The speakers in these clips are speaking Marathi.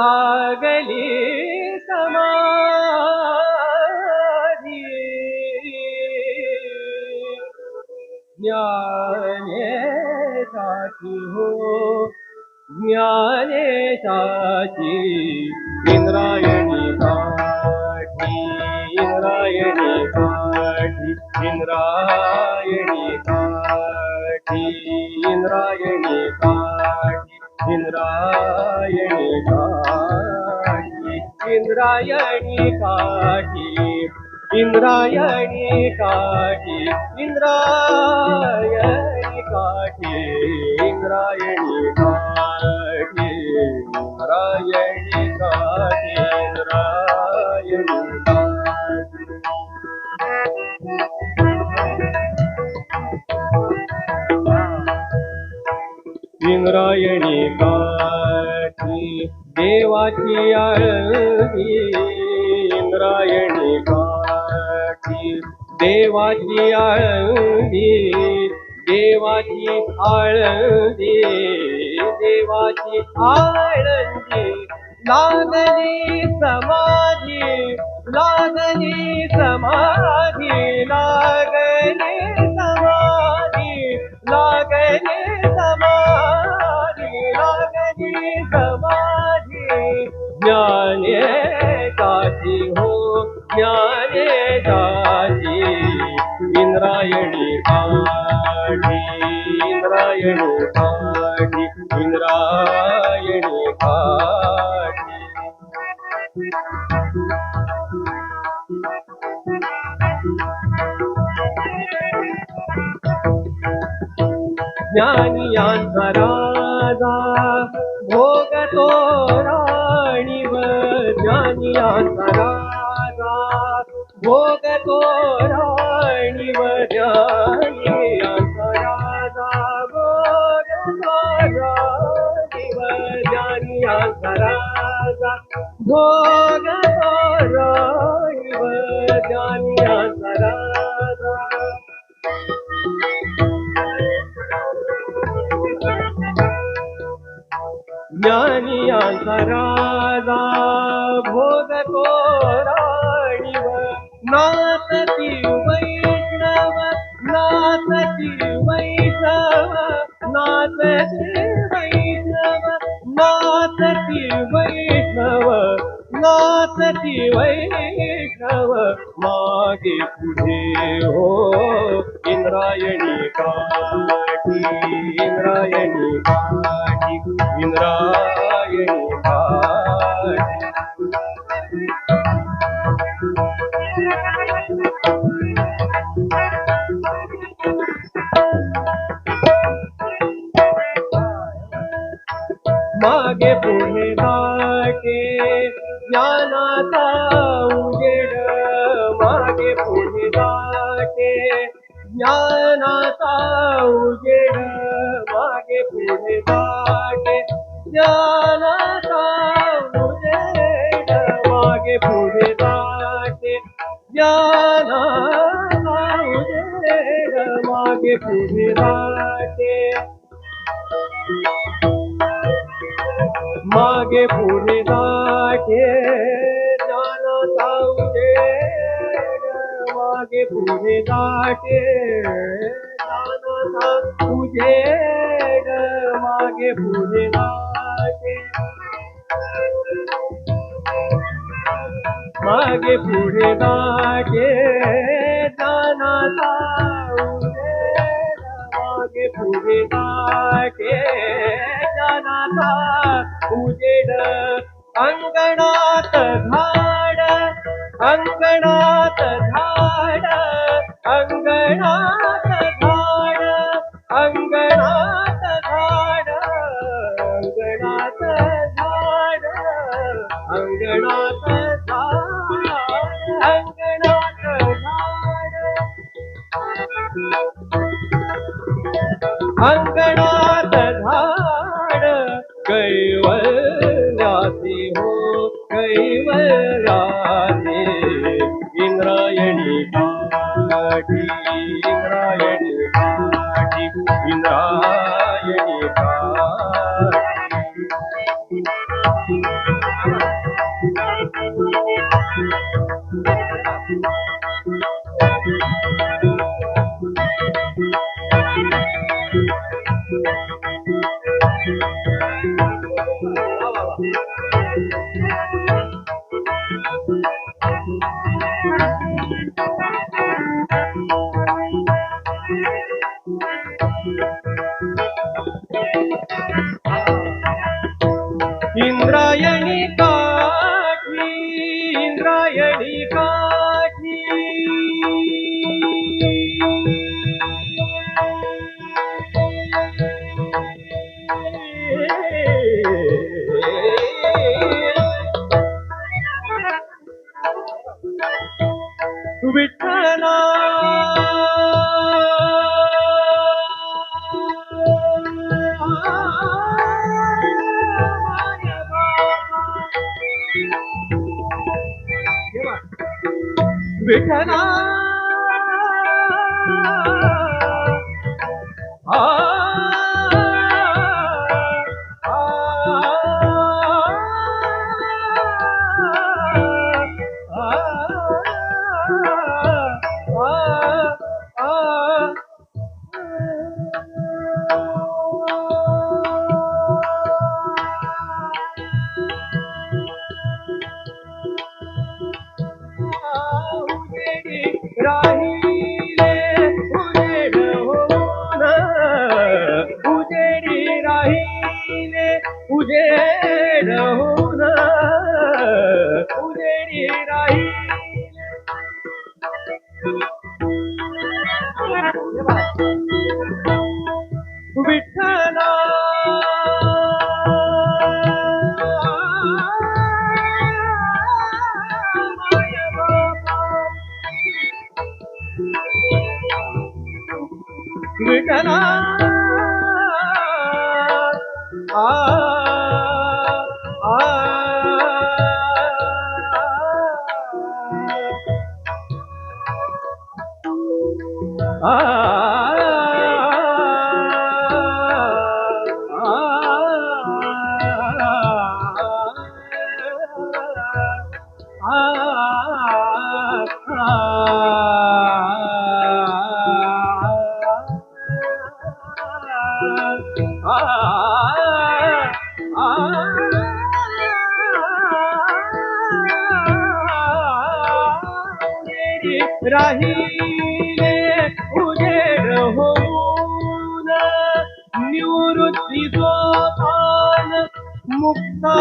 लागली समाधी. ज्ञानेशाची हो ज्ञानेशाची इंद्रायणी काठी इंद्रायणी काठी इंद्रायणी काठी इंद्रायणी काठी. इंद्रायणी काठी इंद्रायणी काठी इंद्रायणी काठी इंद्रायणी काठी इंद्रायणी काठी इंद्रायणी काठी. इंद्रायणी काठी देवाची आळवी इंद्रायणी काठी देवाची आळवी देवाची आळवी देवाची आळंदी लागली समाधी लागली समाधी लागली इंद्रायणी काठी इंद्रायणी काठी ज्ञानियांचा राजा भोगतो राणीव ज्ञानियांचा राजा भोगतो राणीव ज्ञानिया सराजा गोग जानिया सराजा. ज्ञानिया सराजा भोग कोराणिव नासती वैष्णव नासती वैष्णव नासती माझी वैष्णव मागे पुढे हो. इंद्रायणी काठी इंद्रायणी काठी इंद्रायणी काठी. मागे पुढे वाटे ज्ञानाचा उजेड मागे पुढे वाटे ज्ञानाचा उजेड मागे पुढे वाटे ज्ञानाचा उजेड मागे पुढे वाटे मागे पुढे वाटे लागे पुढे दाटे तुझे मागे पुढे दाटे मागे पुढे दाटे ज्ञानाचा मागे पुढे दाटे ज्ञानाचा उजेड अंगणात झाड अंगणात अंगणात झाड कैवल्यासी हो कैवल्यासी इंद्रायणी काठी Indrayani Because I Ah uh -huh. রাহিলে উড়ে রহো নিউরুতি গোপাল মুক্তা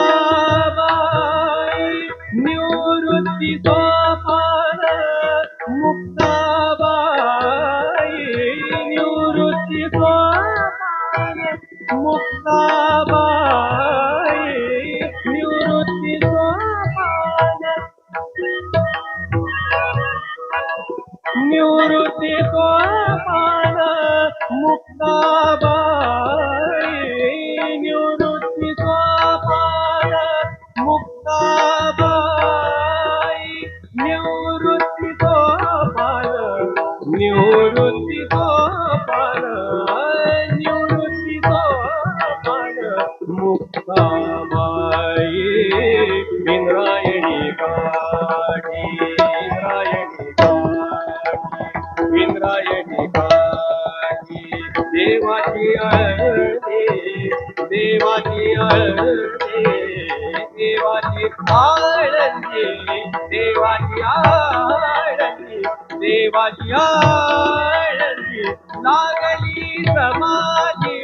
देवाची आळते देवाची आळंदी देवाची आळंदी देवाची आळंदी लागली समाधी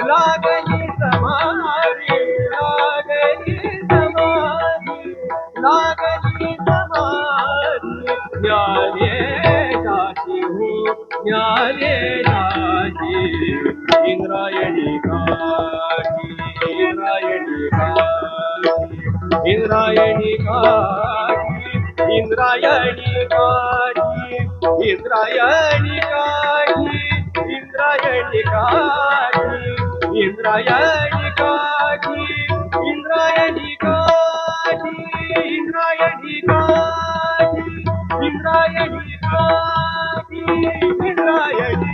लागली समाधी लागली समाधी लागली समाधी. न्याये जाती हो न्याये इंद्रायणी काठी काठी इंद्रायणी काठी इंद्रायणी काठी इंद्रायणी काठी इंद्रायणी काठी इंद्रायणी काठी इंद्रायणी काठी इंद्रायणी काठी इंद्रायणी